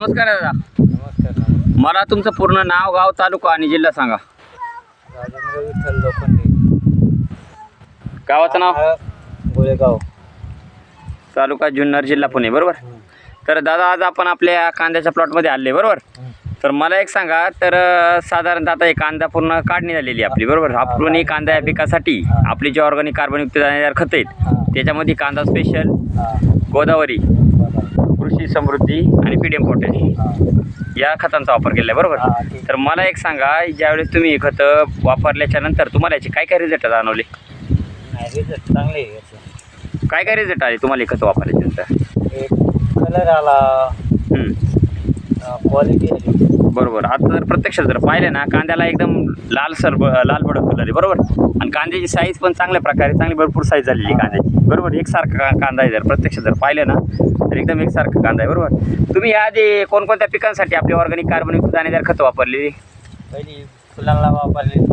नमस्कार दादा. नमस्कार मला तुमचं पूर्ण नाव गाव तालुका आणि जिल्हा सांगा. राजेंद्र विठ्ठल लोखंडे. गावाचं नाव? गोळेगाव. तालुका जुन्नर जिल्हा पुणे बरोबर? तर दादा आज आपण आपल्या कांद्याच्या प्लॉटमध्ये आले बरोबर? तर मला एक सांगा तर अं, साधारणतः आता हे कांदा पूर्ण काढणी झालेली आहे आपली बरोबर? आपण ही कांदा या पिकासाठी आपली जे ऑर्गॅनिक कार्बनयुक्त दाणेदार खतं आहेत त्याच्यामध्ये कांदा स्पेशल हा, गोदावरी. कृषी समृद्धी आणि पीडीएम पोटॅश या खतांचा वापर केला आहे बरोबर. तर मला एक सांगा ज्यावेळेस तुम्ही हे खतं वापरल्याच्या नंतर तुम्हाला याचे काय काय रिझल्ट जाणवले result चांगले. काय काय रिझल्ट आले तुम्हाला हे खतं वापरल्याच्या नंतर कलर आला. क्वालिटी आली बरोबर. आता जर प्रत्यक्षात जर पाहिलं ना कांद्याला एकदम लालसर ब- लाल भडक कलर आहे बरोबर? आणि कांद्याची साईज पण चांगल्या प्रकारे चांगली भरपूर साईज झालेली आहे कांद्याची. बरोबर? एकसारखा का- कांदा आहे जर प्रत्यक्षात जर पाहिलं ना तर एकदम एकसारखा कांदा आहे बरोबर? तुम्ही याआधी कोणकोणत्या पिकांसाठी आपली ऑर्गॅनिक कार्बनयुक्त दाणेदार खतं वापरलेली? पहिली फुलांना वापरली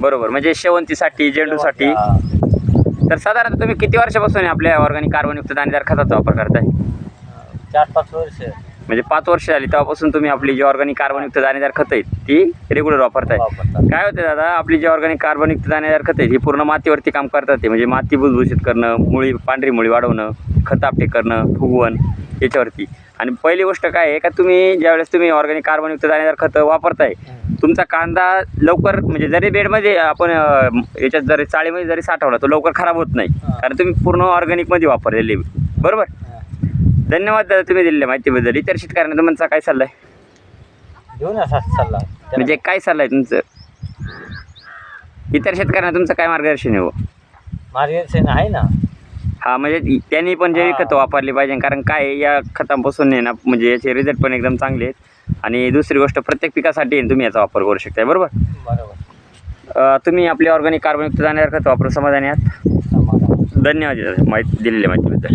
बरोबर. म्हणजे शेवंतीसाठी झेंडूसाठी. हा, तर साधारणतः तुम्ही किती वर्षापासून आपल्या ऑर्गॅनिक कार्बनयुक्त दाणेदार खताचा वापर करताय? चार पाच वर्ष. म्हणजे पाच वर्ष झाली तेव्हापासून तुम्ही आपली जी ऑर्गॅनिक कार्बनयुक्त दाणेदार खतं आहेत ती रेग्युलर वापरताय वापरतात काय होते दादा आपली जी ऑर्गॅनिक कार्बनयुक्त दाणेदार खतं आहेत ही पूर्ण मातीवरती काम करतात ते म्हणजे माती भुसभुशीत करणं मुळी पांढरी मुळी वाढवणं खत आपटे करणं फुगवण याच्यावरती आणि पहिली गोष्ट काय आहे का तुम्ही ज्यावेळेस तुम्ही ऑर्गॅनिक कार्बनयुक्त दाणेदार खतं वापरताय तुमचा कांदा लवकर म्हणजे जरी बेडमध्ये आपण अं, याच्यात जरी चाळीमध्ये जरी साठवला तो लवकर खराब होत नाही. कारण तुम्ही पूर्ण ऑर्गॅनिकमध्ये वापरलेले. बरोबर. धन्यवाद दादा तुम्ही दिलेल्या माहितीबद्दल. इतर शेतकऱ्यांना तुमचा काय सल्ला आहे? असा सल्ला. म्हणजे काय सल्ला आहे तुमचं? इतर शेतकऱ्यांना तुमचं काय मार्गदर्शन आहे हो? मार्गदर्शन आहे ना. हा म्हणजे त्यांनी पण जैविक. खतं वापरली पाहिजे कारण काय आहे, या खतांपासून आहे ना म्हणजे याचे रिझल्ट पण एकदम चांगले आहेत. आणि दुसरी गोष्ट प्रत्येक पिकासाठी आहे ना तुम्ही याचा वापर करू शकताय बरोबर? बरोबर. अं, तुम्ही आपली ऑर्गॅनिक कार्बनयुक्त दाणेदार खतं वापरून समाधानी आहात? समाधान. धन्यवाद दादा, माहिती दिलेल्या माहितीबद्दल.